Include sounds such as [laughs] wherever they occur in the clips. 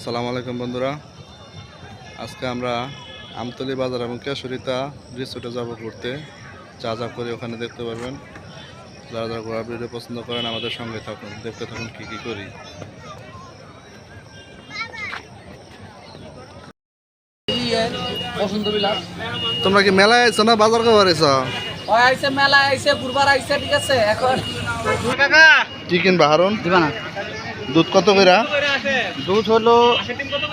আসসালামু আলাইকুম বন্ধুরা। আজকে আমরা আমতলি বাজার এবং কেশরিতা রিসোর্টে যাব ঘুরতে। যা যা করে ওখানে দেখতে পারবেন। যারা যারা ঘোরার ভিডিও পছন্দ করেন আমাদের সঙ্গে থাকুন। দেখতে থাকুন কী কী করি। তোমরা কি মেলায় আইছো না বাজার খাবার আইছো? ওই আইছে মেলা আইছে ঘুরবার আইছে ঠিক আছে এখন। কি কিনবা হারুন দিবা না। দুধ কত কইরা দুধ হলো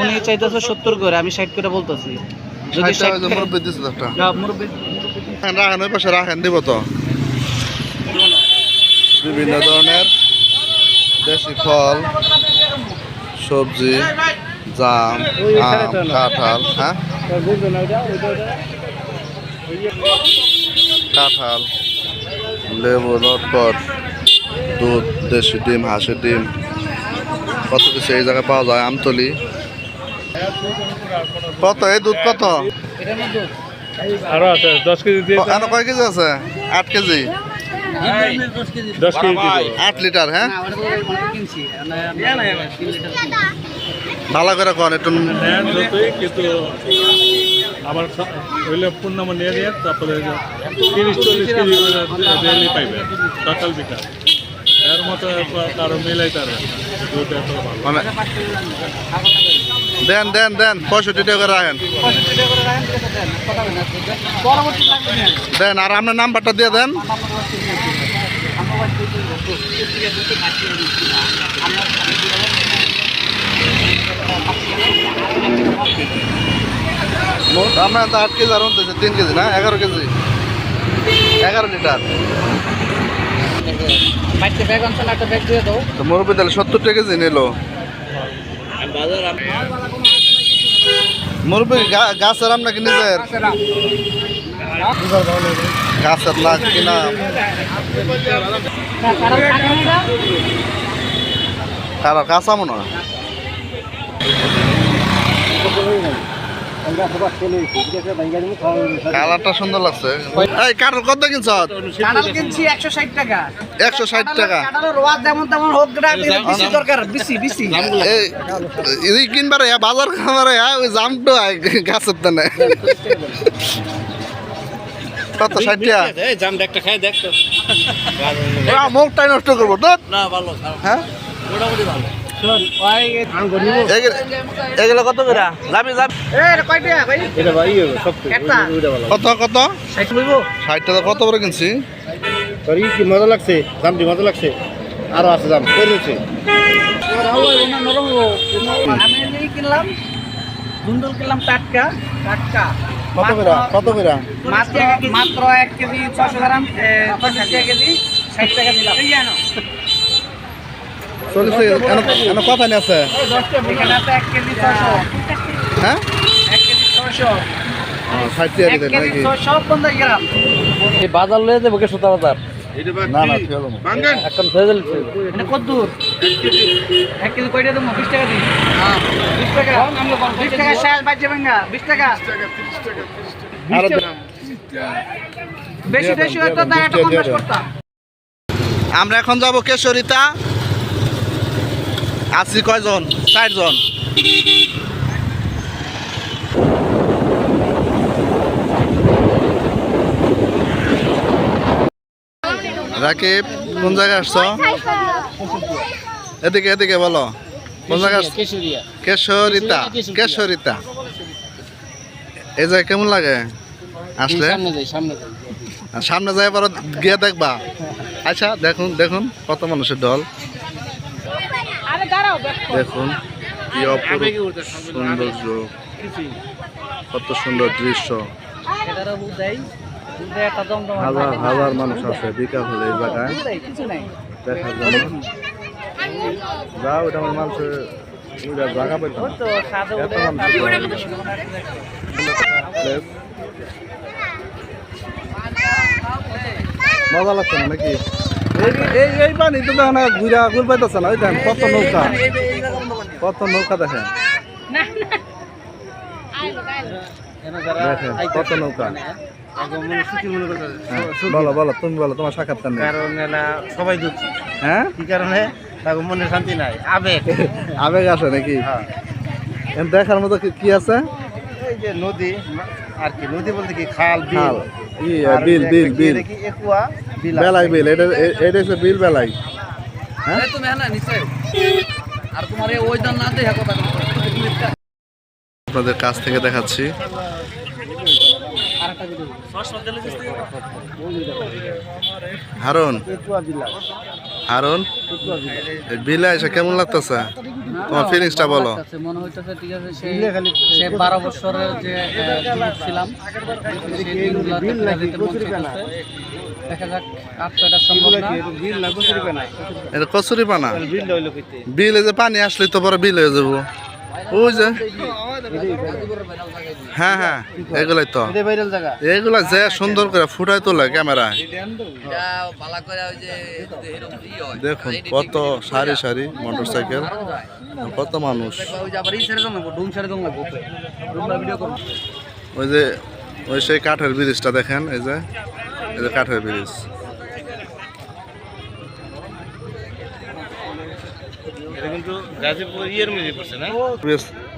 উনি চাইতেছে সত্তর করে আমি ষাট করে বলতেছি। যদি করে- মুরব্বী দিচ্ছে একটা না, রাখেন ওই পাশে রাখেন দিব তো। বিভিন্ন ধরনের দেশি ফল সবজি জাম আম কাঁঠাল হ্যাঁ? কাঁঠাল লেবু লটকট দুধ দেশি ডিম হাঁসের ডিম। কত কিছু এই জায়গায় পাওয়া যায় আমতলি। কত? এই দুধ কত? আরও আছে দশ কেজি দিয়ে কয় কেজি আছে? আট কেজি? দশ কেজি। আট লিটার হ্যাঁ? মানে ভালো করে কন একটু হইলে পূর্ণাম নিয়ে নিয়ে তারপরে তিরিশ চল্লিশ কেজি পাইবে সকাল বিকাল মানে দেন দেন দেন, পঁয়ষট্টি টাকা করে রাখেন। দেন। আর আপনার নাম্বারটা দিয়ে দেন। আপনার তো আট কেজি আর তিন কেজি না? এগারো কেজি। এগারো লিটার। সত্তর টাকা কেজি নিল। মুরব্বী গাছের আম নাকি গাছের না? কিনা কারও কাঁচা মনে হয় কালারটা সুন্দর লাগছে। এই কাঠের কত কিনছ? কাঁঠাল কিনছি একশো ষাট টাকা। একশো ষাট টাকা। কাঁঠালের রোয়াদ যেমন তেমন হোক বেশি দরকার বেশি বেশি। এই এই কিনবারে হ্যাঁ বাজার খাবারে হ্যাঁ ওই জামটো গাছের কত ষাট টাকা? একটা খাই দেখ তো। মুখটাই নষ্ট করব তো না ভালো। হ্যাঁ? মোটামুটি ভালো। এগুলো- কত করে? যাবি যাবি। এটা ভাই সব একটা কত কত? ষাট টাকা কত করে কিনছি? কি মজা লাগছে? দামটি মজা লাগছে? আরও আছে দাম নিচ্ছে আমি কিনলাম ধুন্দুল কিনলাম টাটকা। টাটকা। কত করে? কত করে? মাত্র মাত্র এক কেজি ছশো গ্রাম টাকা কেজি ষাট টাকা দিলাম। চল্লিশ টাকা কথা নিয়ে আছে? হ্যাঁ? এক কেজি ছশো ষাট টাকা দিলেন নাকি? ছশো পঞ্চাশ গ্রাম। এই বাজার লয়ে যাব কে সুতা বাজার? না না এখন ফেজে এটা কত দূর? এক কেজি কয়টা দেবো? বিশ টাকা দিই বিশ টাকা। বিশ টাকা শেষ বাজছে ভাঙ্গা। বিশ টাকা। বেশি বেশি হয়তো আমরা এখন যাব কেশরিতা। আছি কয়জন? চারজন। রাকিব কোন জায়গায় আসছো? এদিকে এদিকে বলো। কোন জায়গায় কেশরিতা কেশরিতা। এই জায়গায় কেমন লাগে আসলে? যাই। সামনে যাই পরে গিয়ে দেখবা। আচ্ছা দেখুন দেখুন কত মানুষের দল। দেখুন কি অপরূপ সৌন্দর্য। কত সুন্দর দৃশ্য। হাজার হাজার মানুষ আছে বিকাল হলে এই জায়গায়। দেখার জন্য। যাও, এটা আমার মানুষের। মজা লাগছে না নাকি? এই- এই এই পানি তো দেখেন ঘুরা ঘুর পাইতেছে না ওই দেখেন কত নৌকা। কত নৌকা দেখেন। দেখেন কত নৌকা। হ্যাঁ, বলো বলো তুমি বলো তোমার সাক্ষাৎকার নেই। কারণ সবাই দুঃখী। হ্যাঁ? কি কারণে? তাকে মনে শান্তি নাই আবেগ। [laughs] আবেগ আসে নাকি? হ্যাঁ। দেখার মতো কি- কি আছে? এই যে নদী আর কি নদী বলতে কি খাল বিল। বিল বিল বিল। একুয়া? আছে। বেলাই বিল এটা এটা হচ্ছে বিল বেলাই হ্যাঁ? তুমি হ্যাঁ না নিশ্চয় আর তোমার এই ওই জন না দেখে কথা আপনাদের কাছ থেকে দেখাচ্ছি। হারুন? হারুন? বিল এসে কেমন লাগতেছে? তোমার ফিলিংসটা বলো। মনে হইতেছে ঠিক আছে সেই বিলে খালি সেই বারো বছরের যে ছিলাম সেই দিনগুলো বিল ফিরে নাকি যেতে কচুরি পানা চাইতেছে। দেখা যাক আর তো এটা সম্ভব না। বিল না কচুরি পানা? এটা কচুরি পানা? বিল হইল কইতে। বিলে যে পানি আসলে তো পরে বিল হয়ে যাব। ওই যে। হ্যাঁ হ্যাঁ এগুলাই তো। এটা ভাইরাল জায়গা। এগুলা যে সুন্দর করে ফুটাই তোলে ক্যামেরায়। দেখুন কত সারি সারি মোটর সাইকেল কত মানুষ। ওই যে ওই সেই কাঠের ব্রিজটা দেখেন এই যে। এই যে কাঠের ব্রিজ এটা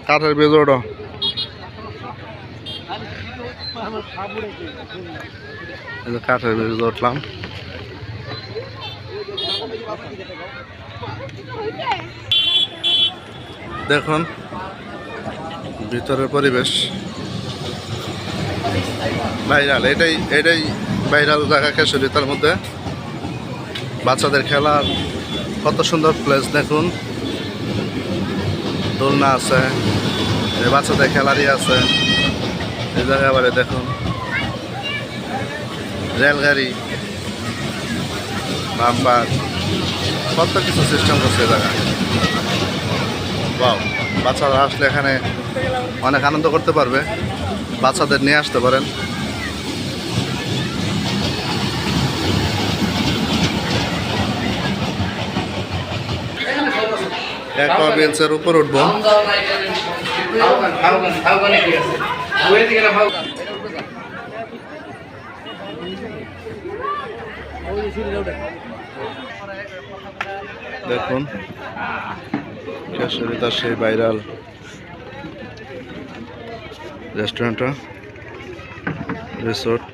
কাঠের ব্রিজ ওটা এই যে কাঠের ব্রিজ উঠলাম। দেখুন ভিতরের পরিবেশ। ভাইরাল এটাই এটাই ভাইরাল জায়গা কেশরী তার মধ্যে। বাচ্চাদের খেলার কত সুন্দর প্লেস দেখুন। দোলনা আছে বাচ্চাদের খেলারই আছে। এই জায়গায় আবার দেখুন, রেলগাড়ি বাম্পার কত কিছু সিস্টেম করছে এই জায়গায়। বাচ্চারা আসলে এখানে অনেক আনন্দ করতে পারবে। বাচ্চাদের নিয়ে আসতে পারেন। বেঞ্চের উপর উঠবো। দেখুন তার সেই ভাইরাল রেস্টুরেন্টটা রিসোর্ট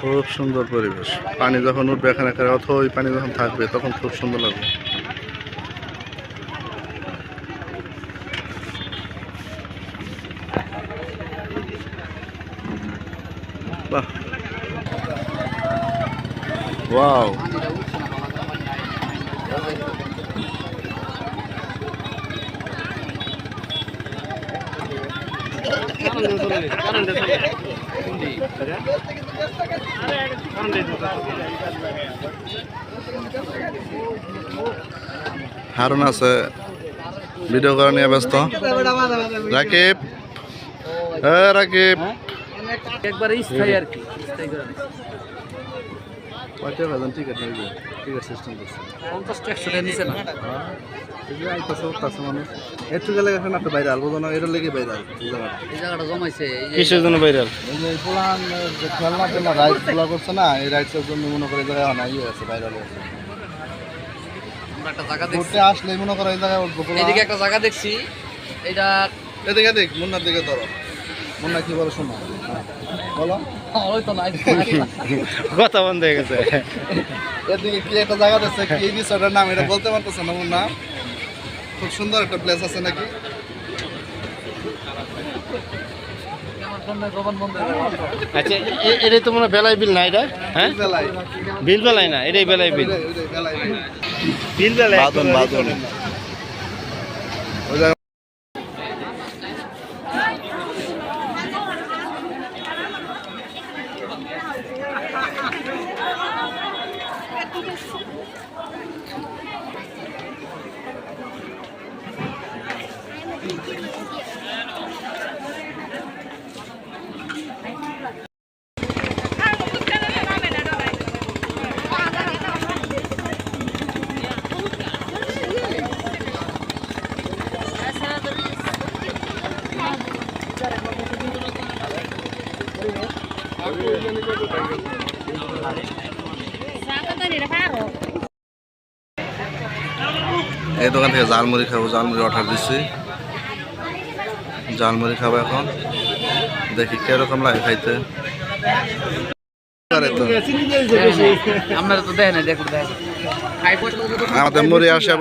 খুব সুন্দর পরিবেশ। পানি যখন উঠবে এখানে এখানে অথবা ওই পানি যখন থাকবে, তখন খুব সুন্দর লাগবে। বাহ। ওয়াও। হারুন আছে। ভিডিও করা নিয়ে ব্যস্ত। রাকিব। হ্যাঁ রাকিব। একবার স্থায়ী আর কি স্থায়ী করে নিছি। কয়টা টিকিট সিস্টেম করছে। পঞ্চাশ টাকা একশো টাকা নিচে না? একটু গেলে এখন আপনি বাইরে আলবো না এটা লেগে বাইরে এই জায়গাটা। জমাইছে কিসের জন্য ভাইরাল এই যে পোলান যে খেলনা রাইড করছে না এই রাইডসের জন্য মনে করে জায়গায় অনেক ইয়ে আছে বাইরে আছে একটা জায়গা দেখছি। আসলে মনে করে এই জায়গায় এদিকে একটা জায়গা দেখছি এটা এদিকে দেখ মুন্নার দিকে ধরো। মুন্না কি বলে শোনো? হ্যাঁ। কথা বন্ধ হয়ে গেছে। এদিকে কি একটা জায়গা আছে কি এই নাম? এটা বলতে পারতেছে না খুব সুন্দর একটা প্লেস আছে নাকি? আমার সামনে জবান বন্ধ হয়ে গেল। আচ্ছা এ- এটাই তো মনে হয় বেলায় বিল না এটা? হ্যাঁ? বেলায় বিল বেলায় না এটাই বেলায় বিল। বিল। বাদন বাদন। এই দোকান থেকে জালমুড়ি খাব জালমুড়ি অর্ডার দিচ্ছি জালমুড়ি খাব এখন। দেখি কীরকম লাগে খাইতে। আসা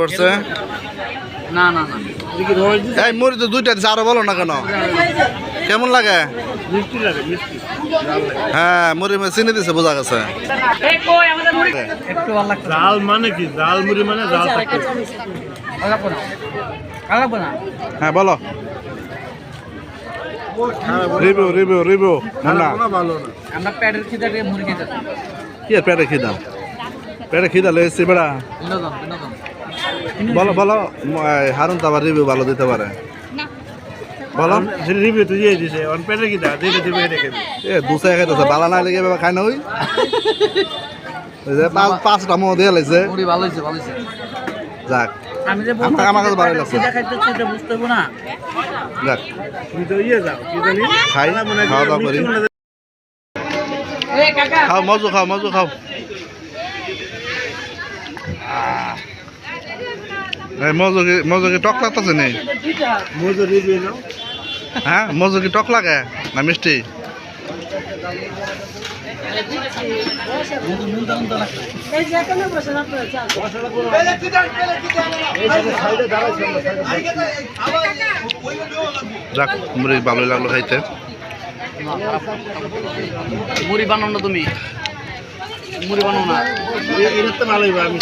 তো দুইটা বলো না কেন। কেমন লাগে? মিষ্টি লাগে মিষ্টি। হ্যাঁ মুড়ি চিনি দিছে বোঝা গেছে। এই কই আমাদের মুড়ি একটু ভালো লাগছে জাল মানে কি জাল মুড়ি। মানে জাল না হ্যাঁ বলো। রিভিউ রিভিউ রিভিউ না। আমরা প্যাডের খিদাকে মুড়ি খেতে কি খিদা? খিদা লেগেছে বেড়া। বলো বলো হারুন তো আবার রিভিউ ভালো দিতে পারে। বলো? রিভিউ তো দিয়ে দিছে। অন পেটে কি দা দিতে দিবে রেখে এ দুসাই খাইতেছে। বালা না লেগে বাবা খাই না ওই। ওই যে পাঁচ- পাঁচটা মো দিয়ে লাইছে। ভালো ভালো যাক। আমি যে আমার আমার কাছে ভালো লাগছে খিদা সেটা বুঝতে হবে না। যাক। তুমি তো ইয়ে যাও কি জানি? খাই খাওয়া দাওয়া করি। এই কাকা। খাও মজু খাও মজু খাও। এই মজু কি মজু কি টক লাগতেছে নেই মজুর নাও। হ্যাঁ মজু কি টক লাগে না মিষ্টি? যাক মুড়ি ভালোই লাগল খাইতে। মুড়ি বানাও না তুমি। মুড়ি বানাও না। এটা তো ভালোই আমি